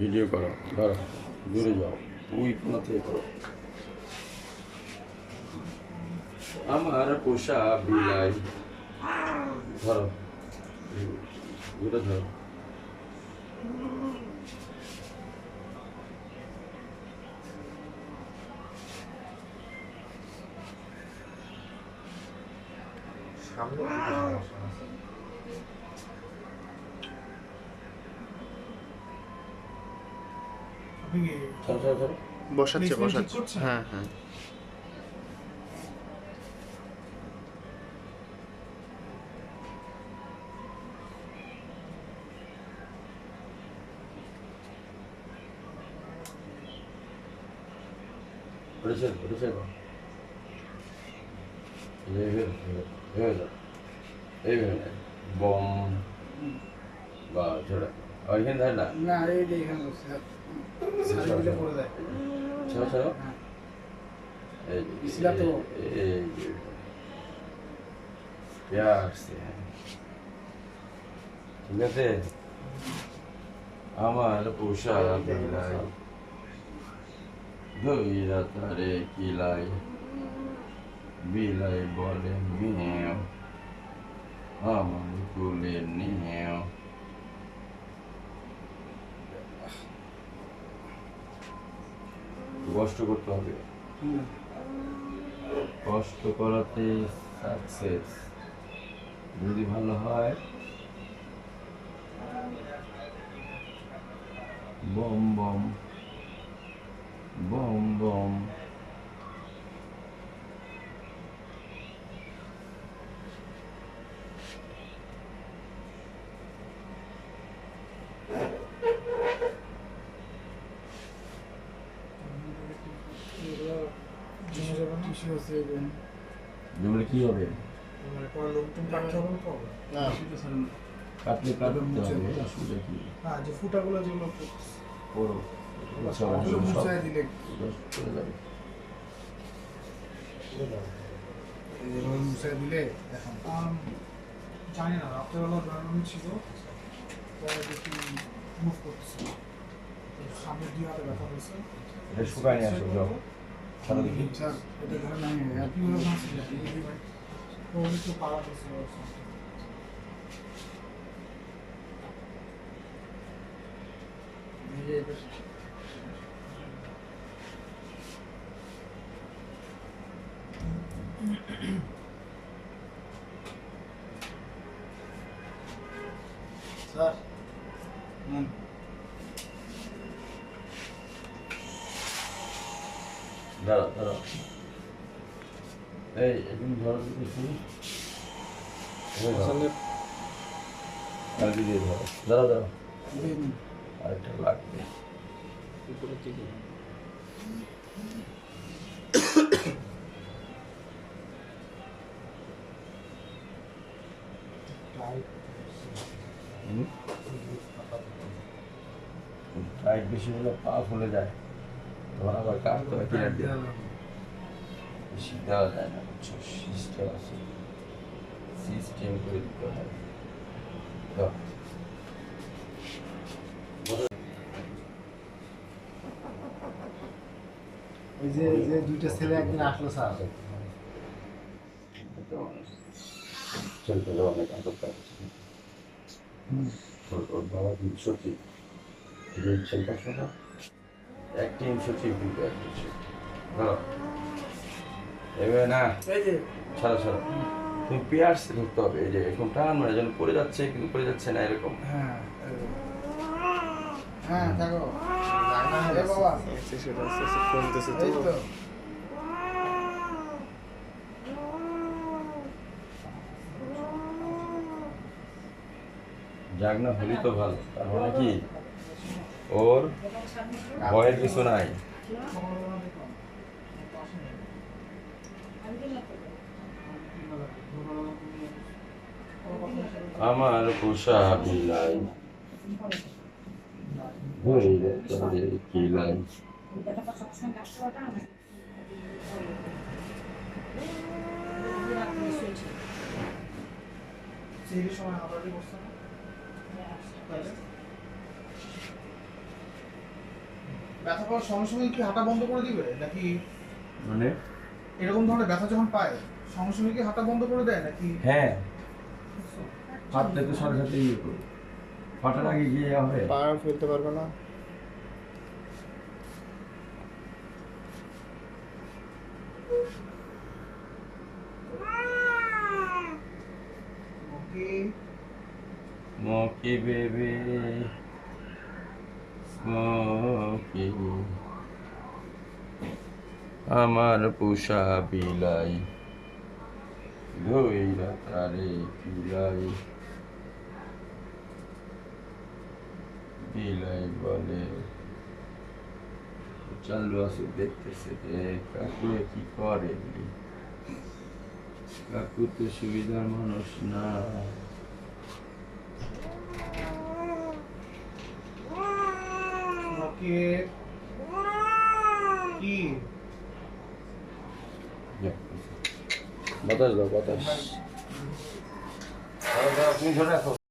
Video করো, ধরো, দূরে যাও, ওই কোনা থেকে করো। আমার পোষা বিলাই, ধরো ওটা ধরো। সামনে বসাচ্ছে বসাচ্ছে। হ্যাঁ হ্যাঁ। এইভাবে এইভাবে আচ্ছা, আচ্ছা। হ্যাঁ। ঠিক আছে? আমার পোষা বিলাই গভীরা তারে কিলাই। বিলাই বলে মেয় আমার কুলে নেয় কষ্ট করতে হবে। কষ্ট করাতে সাকসেস যদি ভালো হয় বম বম বম বম। যেগুলো কি হবে? মানে কাটলে কাটতে হবে অসুবিধা কি? হ্যাঁ যে ফুটাগুলো যেগুলো মুছাই দিলে দিলে জানি না রাত্রেবেলা দাঁড়ানো ছিল। দেখি মুভ করতেছে। সামনের দুই হাতে ব্যথা হয়েছে। এটা শুকায় নিয়ে আসো যাও সারা দেখি স্যার এটা ধরে নাই হ্যাপি হয়ে গেছে ও একটু পাওয়া গেছে এই যে এটা স্যার হুম দাঁড়াও দাঁড়াও। এই একদিন ধরো দাঁড়াও দাঁড়াও। দিন আরেকটা লাগবে। টাইট টাইট বেশি হলে পা ফুলে যায়। কাটতে হয় কিনার দিয়ে বেশি দেওয়া যায় না বুঝছ সিস্টেম আছে সিস্টেম করে দিতে দাও। ওই যে যে দুইটা ছেলে একদিন আসলো স্যার চলতে যাওয়া অনেক আদর ওর বাবা কিন্তু সচিব যে ছেলেটা আসলো সচিব না এই যে। ছাড়ো ছাড়ো। তুমি পেয়ার্সে ধরতে হবে এই যে এরকম টান মানে যেন পড়ে যাচ্ছে কিন্তু পড়ে যাচ্ছে না এরকম। হ্যাঁ হ্যাঁ থাকো বাবা সেটা আস্তে আস্তে কমতেছে তো। তো জাগনা হলি তো ভালো। তার মানে কি? ওর ভয়ের কিছু নাই। আমার পোষা বিলাই। কিলাই সেই সময় না তাহলে ব্যথা পাওয়ার সঙ্গে সঙ্গে কি হাঁটা বন্ধ করে দিবে? নাকি মানে? এরকম ধরনের ব্যথা যখন পায় সঙ্গে সঙ্গে কি হাঁটা বন্ধ করে দেয় নাকি? হ্যাঁ। হাত থেকে সাথে সাথে ইয়ে করবে। ফাটার আগে গিয়ে হবে। পা ফেলতে পারবে না। ওকে Smoky baby, smoky. আমার পোষা বিলাই ধইরা তারে পিলাই বিলাই বলে, চালু আছে দেখতেছে রে কাকু কি করে? কাকু তো সুবিধার মানুষ না ওকে। কি? বাতাস দাও বাতাস।